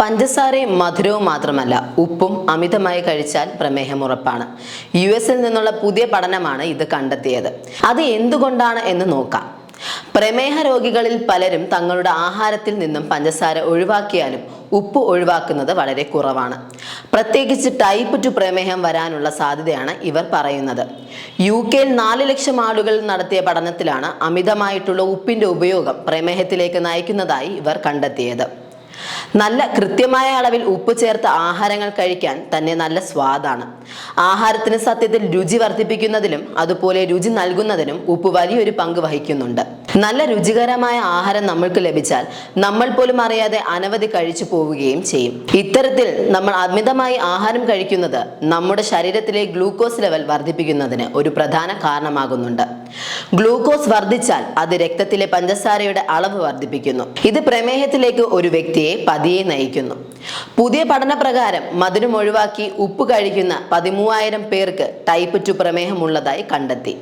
പഞ്ചസാരയും മധുരവും മാത്രമല്ല ഉപ്പും അമിതമായി കഴിച്ചാൽ പ്രമേഹം ഉറപ്പാണ്. യു എസിൽ നിന്നുള്ള പുതിയ പഠനമാണ് ഇത് കണ്ടെത്തിയത്. അത് എന്തുകൊണ്ടാണ് എന്ന് നോക്കാം. പ്രമേഹ രോഗികളിൽ പലരും തങ്ങളുടെ ആഹാരത്തിൽ നിന്നും പഞ്ചസാര ഒഴിവാക്കിയാലും ഉപ്പ് ഒഴിവാക്കുന്നത് വളരെ കുറവാണ്. പ്രത്യേകിച്ച് ടൈപ്പ് ടു പ്രമേഹം വരാനുള്ള സാധ്യതയാണ് ഇവർ പറയുന്നത്. യു കെയിൽ നാല് ലക്ഷം ആളുകൾ നടത്തിയ പഠനത്തിലാണ് അമിതമായിട്ടുള്ള ഉപ്പിന്റെ ഉപയോഗം പ്രമേഹത്തിലേക്ക് നയിക്കുന്നതായി ഇവർ കണ്ടെത്തിയത്. നല്ല കൃത്യമായ അളവിൽ ഉപ്പ് ചേർത്ത ആഹാരങ്ങൾ കഴിക്കാൻ തന്നെ നല്ല സ്വാദാണ്. ആഹാരത്തിന് സത്യത്തിൽ രുചി വർദ്ധിപ്പിക്കുന്നതിലും അതുപോലെ രുചി നൽകുന്നതിനും ഉപ്പ് വലിയൊരു പങ്ക് വഹിക്കുന്നുണ്ട്. നല്ല രുചികരമായ ആഹാരം നമ്മൾക്ക് ലഭിച്ചാൽ നമ്മൾ പോലും അറിയാതെ അനവധി കഴിച്ചു പോവുകയും ചെയ്യും. ഇത്തരത്തിൽ നമ്മൾ അമിതമായി ആഹാരം കഴിക്കുന്നത് നമ്മുടെ ശരീരത്തിലെ ഗ്ലൂക്കോസ് ലെവൽ വർദ്ധിപ്പിക്കുന്നതിന് ഒരു പ്രധാന കാരണമാകുന്നുണ്ട്. ഗ്ലൂക്കോസ് വർദ്ധിച്ചാൽ അത് രക്തത്തിലെ പഞ്ചസാരയുടെ അളവ് വർദ്ധിപ്പിക്കുന്നു. ഇത് പ്രമേഹത്തിലേക്ക് ഒരു വ്യക്തിയെ പതിയെ നയിക്കുന്നു. പുതിയ പഠന പ്രകാരം മധുരം ഒഴിവാക്കി ഉപ്പ് കഴിക്കുന്ന പതിമൂവായിരം പേർക്ക് ടൈപ്പ് ടു പ്രമേഹമുള്ളതായി കണ്ടെത്തി.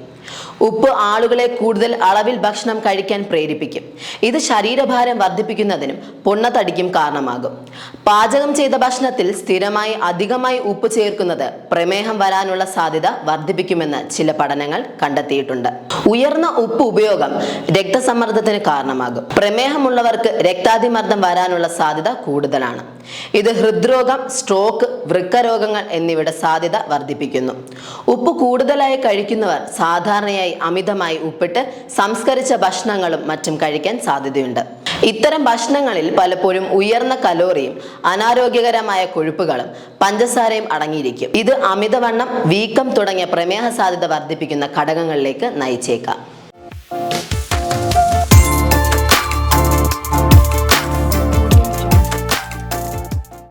ഉപ്പ് ആളുകളെ കൂടുതൽ അളവിൽ ഭക്ഷണം കഴിക്കാൻ പ്രേരിപ്പിക്കും. ഇത് ശരീരഭാരം വർദ്ധിപ്പിക്കുന്നതിനും പൊണ്ണത്തടിക്കും കാരണമാകും. പാചകം ചെയ്ത ഭക്ഷണത്തിൽ സ്ഥിരമായി അധികമായി ഉപ്പ് ചേർക്കുന്നത് പ്രമേഹം വരാനുള്ള സാധ്യത വർദ്ധിപ്പിക്കുമെന്ന് ചില പഠനങ്ങൾ കണ്ടെത്തിയിട്ടുണ്ട്. ഉയർന്ന ഉപ്പ് ഉപയോഗം രക്തസമ്മർദ്ദത്തിന് കാരണമാകും. പ്രമേഹമുള്ളവർക്ക് രക്താതിമർദ്ദം വരാനുള്ള സാധ്യത കൂടുതലാണ്. ഇത് ഹൃദ്രോഗം സ്ട്രോക്ക് വൃക്കരോഗങ്ങൾ എന്നിവയുടെ സാധ്യത വർദ്ധിപ്പിക്കുന്നു. ഉപ്പ് കൂടുതലായി കഴിക്കുന്നവർ സാധാരണയായി അമിതമായി ഉപ്പിട്ട് സംസ്കരിച്ച ഭക്ഷണങ്ങളും മറ്റും കഴിക്കാൻ സാധ്യതയുണ്ട്. ഇത്തരം ഭക്ഷണങ്ങളിൽ പലപ്പോഴും ഉയർന്ന കലോറിയും അനാരോഗ്യകരമായ കൊഴുപ്പുകളും പഞ്ചസാരയും അടങ്ങിയിരിക്കും. ഇത് അമിതവണ്ണം വീക്കം തുടങ്ങിയ പ്രമേഹ സാധ്യത വർദ്ധിപ്പിക്കുന്ന ഘടകങ്ങളിലേക്ക് നയിച്ചേക്കാം.